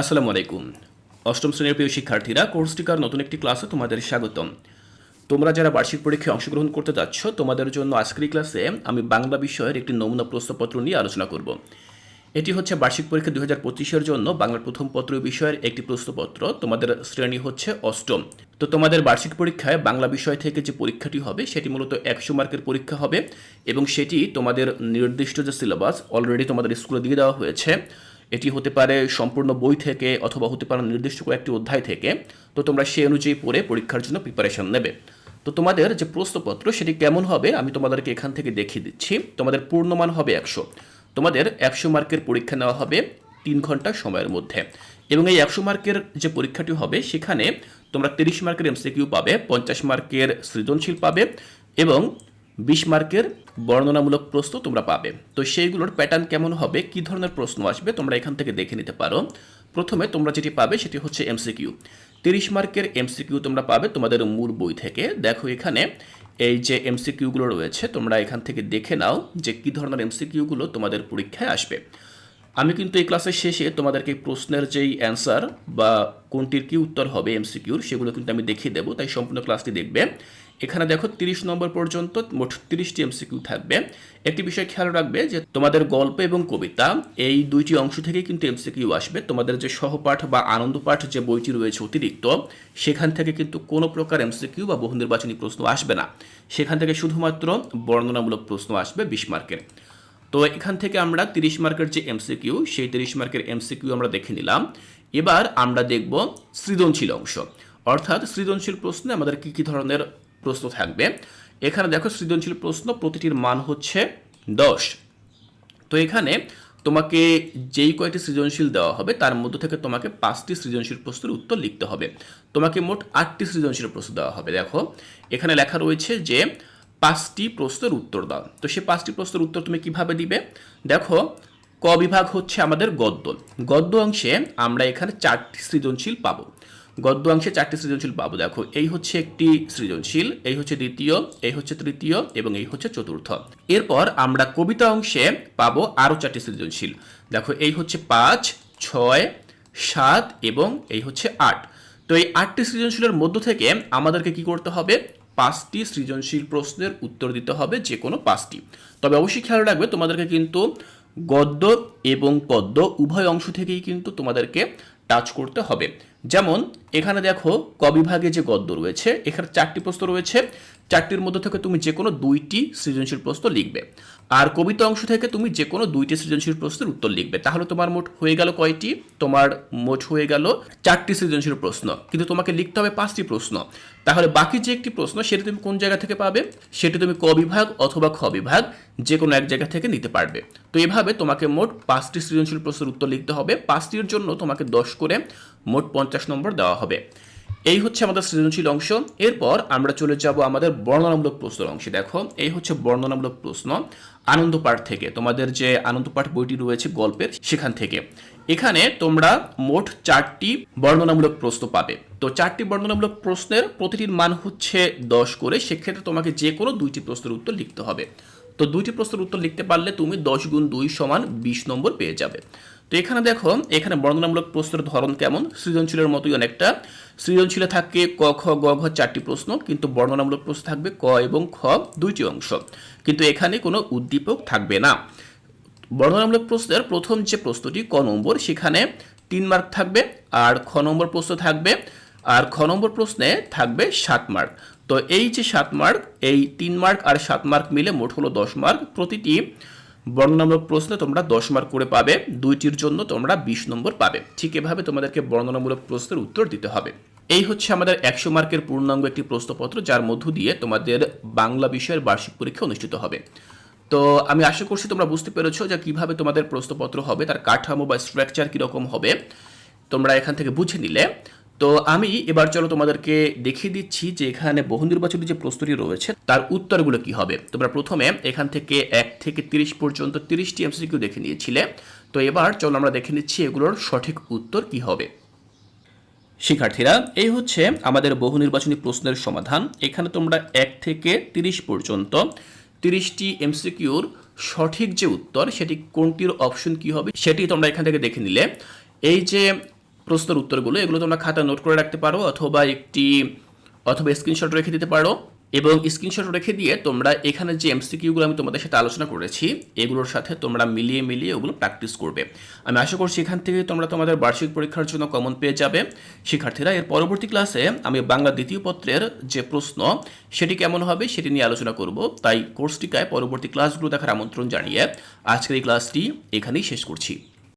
আসসালামু আলাইকুম। অষ্টম শ্রেণির প্রিয় শিক্ষার্থীরা কোর্সটিকার নতুন একটি ক্লাসে তোমাদের স্বাগতম। তোমরা যারা বার্ষিক পরীক্ষায় অংশগ্রহণ করতে যাচ্ছ, তোমাদের জন্য আজকের ক্লাসে আমি বাংলা বিষয়ের একটি নমুনা প্রশ্নপত্র নিয়ে আলোচনা করব। এটি হচ্ছে বার্ষিক পরীক্ষা দু হাজার পঁচিশের জন্য বাংলার প্রথম পত্র বিষয়ের একটি প্রশ্নপত্র। তোমাদের শ্রেণি হচ্ছে অষ্টম। তো তোমাদের বার্ষিক পরীক্ষায় বাংলা বিষয় থেকে যে পরীক্ষাটি হবে, সেটি মূলত একশো মার্কের পরীক্ষা হবে এবং সেটি তোমাদের নির্দিষ্ট যে সিলেবাস অলরেডি তোমাদের স্কুলে দিয়ে দেওয়া হয়েছে। এটি হতে পারে সম্পূর্ণ বই থেকে অথবা হতে পারে নির্দিষ্ট কয়েকটি অধ্যায় থেকে। তো তোমরা সেই অনুযায়ী পড়ে পরীক্ষার জন্য প্রিপারেশন নেবে। তো তোমাদের যে প্রশ্নপত্র, সেটি কেমন হবে আমি তোমাদেরকে এখান থেকে দেখিয়ে দিচ্ছি। তোমাদের পূর্ণমান হবে একশো। তোমাদের একশো মার্কের পরীক্ষা নেওয়া হবে তিন ঘণ্টা সময়ের মধ্যে। এবং এই একশো মার্কের যে পরীক্ষাটি হবে, সেখানে তোমরা তিরিশ মার্কের এমসিকিউ পাবে, পঞ্চাশ মার্কের সৃজনশীল পাবে এবং বিশ মার্কের বর্ণনামূলক প্রশ্ন তোমরা পাবে। তো সেইগুলোর প্যাটার্ন কেমন হবে? কি ধরনের প্রশ্ন আসবে? তোমরা এখান থেকে দেখে নিতে পারো। প্রথমে তোমরা যেটি পাবে সেটি হচ্ছে এমসিকিউ তিরিশ মার্কের এমসিকিউ তোমরা পাবে তোমাদের মূল বই থেকে। দেখো এখানে এই যে এমসিকিউগুলো রয়েছে, তোমরা এখান থেকে দেখে নাও যে কী ধরনের এমসিকিউগুলো তোমাদের পরীক্ষায় আসবে। আমি কিন্তু এই ক্লাসের শেষে তোমাদেরকে প্রশ্নের যেই অ্যান্সার বা কোনটির কি উত্তর হবে এমসিকিউর সেগুলো কিন্তু আমি দেখিয়ে দেবো। তাই সম্পূর্ণ ক্লাসটি দেখবে। এখানে দেখো তিরিশ নম্বর পর্যন্ত মোট তিরিশটি এমসিকিউ থাকবে। একটি বিষয় খেয়াল রাখবে যে তোমাদের গল্প এবং কবিতা, এই দুইটি অংশ থেকে কিন্তু এমসিকিউ আসবে। তোমাদের যে সহপাঠ বা আনন্দ পাঠ যে বইটি রয়েছে অতিরিক্ত, সেখান থেকে কিন্তু কোনো প্রকার এমসিকিউ বা বহু নির্বাচনী প্রশ্ন আসবে না। সেখান থেকে শুধুমাত্র বর্ণনামূলক প্রশ্ন আসবে বিশ মার্কের। তো এখান থেকে আমরা তিরিশ মার্কের যে এমসিকিউ, সেই তিরিশ মার্কের এমসিকিউ আমরা দেখে নিলাম। এবার আমরা দেখব সৃজনশীল অংশ। অর্থাৎ সৃজনশীল প্রশ্নে আমাদের কী কী ধরনের প্রশ্ন থাকবে। এখানে দেখো সৃজনশীল প্রশ্ন, প্রতিটির মান হচ্ছে দশ। তো এখানে তোমাকে যেই কয়টি সৃজনশীল দেওয়া হবে, তার মধ্য থেকে তোমাকে পাঁচটি সৃজনশীল প্রশ্নের উত্তর লিখতে হবে। তোমাকে মোট আটটি সৃজনশীল প্রশ্ন দেওয়া হবে। দেখো, এখানে লেখা রয়েছে যে পাঁচটি প্রশ্নের উত্তর দাও। তো সে পাঁচটি প্রশ্নের উত্তর তুমি কীভাবে দিবে? দেখো, ক বিভাগ হচ্ছে আমাদের গদ্য। গদ্য অংশে আমরা এখানে চারটি সৃজনশীল পাবো। গদ্য অংশে চারটি সৃজনশীল পাবো, দেখো। এই হচ্ছে একটি সৃজনশীল, এই হচ্ছে দ্বিতীয়, এই হচ্ছে তৃতীয় এবং এই হচ্ছে চতুর্থ। এরপর আমরা কবিতা অংশে পাবো আরও চারটি সৃজনশীল। দেখো, এই হচ্ছে পাঁচ, ছয়, সাত এবং এই হচ্ছে আট। তো এই আটটি সৃজনশীলের মধ্য থেকে আমাদেরকে কি করতে হবে? পাঁচটি সৃজনশীল প্রশ্নের উত্তর দিতে হবে, যে কোনো পাঁচটি। তবে অবশ্যই খেয়াল রাখবে, তোমাদেরকে কিন্তু গদ্য এবং পদ্য উভয় অংশ থেকেই কিন্তু তোমাদেরকে টাচ করতে হবে। যেমন, এখানে দেখো, কবিভাগে বিভাগে যে গদ্য রয়েছে, এখানে চারটি প্রশ্ন রয়েছে। চারটির মধ্যে থেকে তুমি যে কোনো দুইটি সৃজনশীল প্রশ্ন লিখবে। আর কবিতা অংশ থেকে তুমি যে কোনো দুইটি সৃজনশীল প্রশ্নের উত্তর লিখবে। তাহলে তোমার মোট হয়ে গেল কয়টি? তোমার মোট হয়ে গেল চারটি সৃজনশীল প্রশ্ন। কিন্তু তোমাকে লিখতে হবে পাঁচটি প্রশ্ন। তাহলে বাকি যে একটি প্রশ্ন, সেটা তুমি কোন জায়গা থেকে পাবে? সেটা তুমি ক বিভাগ অথবা খ বিভাগ যে কোনো এক জায়গা থেকে নিতে পারবে। তো এভাবে তোমাকে মোট পাঁচটি সৃজনশীল প্রশ্নের উত্তর লিখতে হবে। পাঁচটির জন্য তোমাকে দশ করে মোট পঞ্চাশ নম্বর দেওয়া হবে। এই হচ্ছে আমাদের সৃজনশীল অংশ। এরপর আমরা চলে যাব আমাদের বর্ণনামূলক প্রশ্নের অংশে। দেখো, এই হচ্ছে বর্ণনামূলক প্রশ্ন আনন্দ পাঠ থেকে। তোমাদের যে আনন্দ পাঠ বইটি রয়েছে গল্পের, সেখান থেকে। এখানে তোমরা মোট চারটি বর্ণনামূলক প্রশ্ন পাবে। তো চারটি বর্ণনামূলক প্রশ্নের প্রতিটির মান হচ্ছে দশ করে। সেক্ষেত্রে তোমাকে যে কোনো দুইটি প্রশ্নের উত্তর লিখতে হবে। তো দুইটি প্রশ্নের উত্তর লিখতে পারলে তুমি দশ গুণ দুই সমান বিশ নম্বর পেয়ে যাবে। তো এখানে দেখো, এখানে বর্ণনামূলক প্রশ্নের ধরন কেমন? সৃজনশীলের মতোই অনেকটা। সৃজনশীলে থাকে ক, খ, গ, ঘ চারটি প্রশ্ন, কিন্তু বর্ণনামূলক প্রশ্ন থাকবে ক এবং খ দুইটি অংশ। কিন্তু এখানে কোনো উদ্দীপক থাকবে না। বর্ণনামূলক প্রশ্নের প্রথম যে প্রশ্নটি, ক নম্বর, সেখানে তিন মার্ক থাকবে, আর খ নম্বর প্রশ্ন থাকবে, আর খ নম্বর প্রশ্নে থাকবে সাত মার্ক। তো এই যে সাত মার্ক, এই তিন মার্ক আর সাত মার্ক মিলে মোট হলো দশ মার্ক। প্রতিটি বর্ণনামূলক প্রশ্নে তোমরা দশ মার্ক করে পাবে, দুইটির জন্য তোমরা বিশ নম্বর পাবে। ঠিক এভাবে তোমাদেরকে বর্ণনামূলক প্রশ্নের উত্তর দিতে হবে। এই হচ্ছে আমাদের একশো মার্কের পূর্ণাঙ্গ একটি প্রশ্নপত্র, যার মধ্য দিয়ে তোমাদের বাংলা বিষয়ের বার্ষিক পরীক্ষা অনুষ্ঠিত হবে। তো আমি আশা করছি তোমরা বুঝতে পেরেছ যে কীভাবে তোমাদের প্রশ্নপত্র হবে, তার কাঠামো বা স্ট্রাকচার কীরকম হবে। তোমরা এখান থেকে বুঝে নিলে তো আমি এবার চলো তোমাদেরকে দেখিয়ে দিচ্ছি যে এখানে বহু নির্বাচনী যে প্রস্তুতি রয়েছে, তার উত্তরগুলো কি হবে। তোমরা প্রথমে এখান থেকে এক থেকে তিরিশ পর্যন্ত তিরিশটি এমসিকিউ দেখে নিয়েছিলে। তো এবার চলো আমরা দেখে নিচ্ছি এগুলোর সঠিক উত্তর কি হবে। শিক্ষার্থীরা, এই হচ্ছে আমাদের বহু নির্বাচনী প্রশ্নের সমাধান। এখানে তোমরা এক থেকে তিরিশ পর্যন্ত তিরিশটি এমসিকিউর সঠিক যে উত্তর, সেটি কোনটির অপশন কি হবে, সেটি তোমরা এখান থেকে দেখে নিলে। এই যে প্রশ্নের উত্তরগুলো এগুলো তোমরা খাতা নোট করে রাখতে পারো অথবা একটি, অথবা স্ক্রিনশট রেখে দিতে পারো এবং স্ক্রিনশট রেখে দিয়ে তোমরা এখানে যে এমসিকিউগুলো আমি তোমাদের সাথে আলোচনা করেছি, এগুলোর সাথে তোমরা মিলিয়ে মিলিয়ে ওগুলো প্র্যাকটিস করবে। আমি আশা করছি এখান থেকে তোমরা তোমাদের বার্ষিক পরীক্ষার জন্য কমন পেয়ে যাবে। শিক্ষার্থীরা, এর পরবর্তী ক্লাসে আমি বাংলা দ্বিতীয় পত্রের যে প্রশ্ন, সেটি কেমন হবে সেটি নিয়ে আলোচনা করব। তাই কোর্সটিকায় পরবর্তী ক্লাসগুলো দেখার আমন্ত্রণ জানিয়ে আজকের এই ক্লাসটি এখানেই শেষ করছি।